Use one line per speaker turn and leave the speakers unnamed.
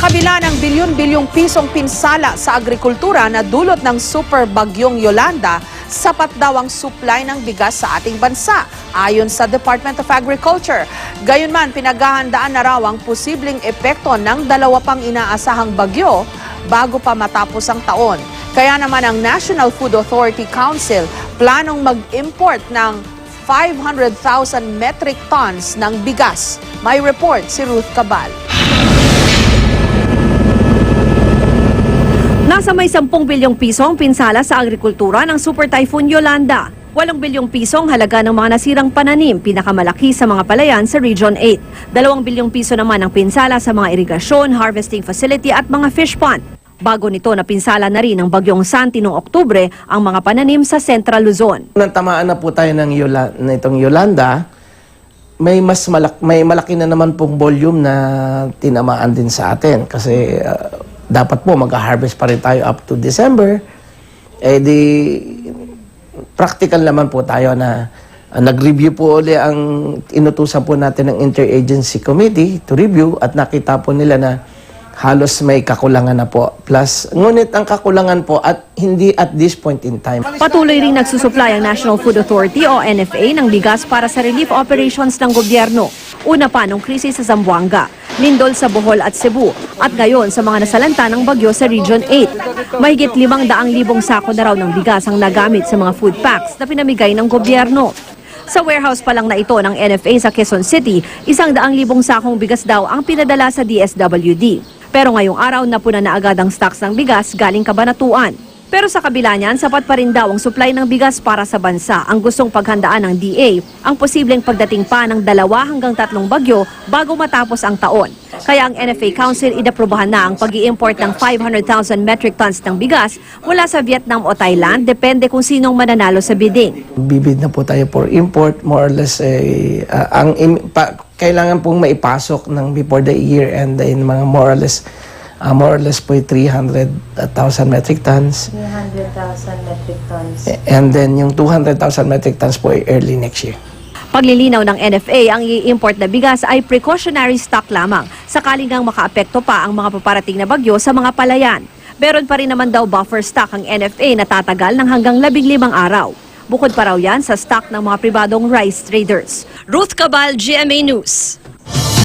kabila ng bilyon-bilyong pisong pinsala sa agrikultura na dulot ng super bagyong Yolanda, sapat daw ang supply ng bigas sa ating bansa, ayon sa Department of Agriculture. Gayunman, pinaghahandaan na raw ang posibleng epekto ng dalawa pang inaasahang bagyo bago pa matapos ang taon. Kaya naman ang National Food Authority Council planong mag-import ng 500,000 metric tons ng bigas. May report si Ruth Cabal.
Nasa may 10 bilyong piso ang pinsala sa agrikultura ng Super Typhoon Yolanda. 8 bilyong piso ang halaga ng mga nasirang pananim, pinakamalaki sa mga palayan sa Region 8. 2 bilyong piso naman ang pinsala sa mga irigasyon, harvesting facility at mga fish pond. Bago nito napinsala na rin ng bagyong Santi noong Oktubre ang mga pananim sa Central Luzon.
Nang tamaan na po tayo ng Yola, itong Yolanda, may mas malak, may malaki na naman pong volume na tinamaan din sa atin kasi uh, dapat po mag-harvest pa rin tayo up to December. Eh di practical naman po tayo na uh, nag-review po uli ang inutusan po natin ng Interagency Committee to review at nakita po nila na halos may kakulangan na po. Plus, ngunit ang kakulangan po at hindi at this point in time.
Patuloy ring nagsusupply ang National Food Authority o NFA ng bigas para sa relief operations ng gobyerno. Una pa nung krisis sa Zamboanga, lindol sa Bohol at Cebu, at ngayon sa mga nasalanta ng bagyo sa Region 8. Mahigit 500,000 sako na raw ng bigas ang nagamit sa mga food packs na pinamigay ng gobyerno. Sa warehouse pa lang na ito ng NFA sa Quezon City, isang daang libong sakong bigas daw ang pinadala sa DSWD. Pero ngayong araw napuna na agad ang stocks ng bigas galing kabanatuan. Pero sa kabila niyan, sapat pa rin daw ang supply ng bigas para sa bansa. Ang gustong paghandaan ng DA, ang posibleng pagdating pa ng dalawa hanggang tatlong bagyo bago matapos ang taon. Kaya ang NFA Council inaprobahan na ang pag import ng 500,000 metric tons ng bigas mula sa Vietnam o Thailand, depende kung sinong mananalo sa bidding.
bibid na po tayo for import more or less eh, ah, ang pa- kailangan pong maipasok ng before the year and in mga more or less ah, more or less po 300,000 metric tons
300,000 metric tons.
and then yung 200,000 metric tons po early next year.
Paglilinaw ng NFA, ang i-import na bigas ay precautionary stock lamang, sakaling ngang makaapekto pa ang mga paparating na bagyo sa mga palayan. Meron pa rin naman daw buffer stock ang NFA na tatagal ng hanggang labing limang araw. Bukod pa raw yan sa stock ng mga pribadong rice traders. Ruth Cabal, GMA News.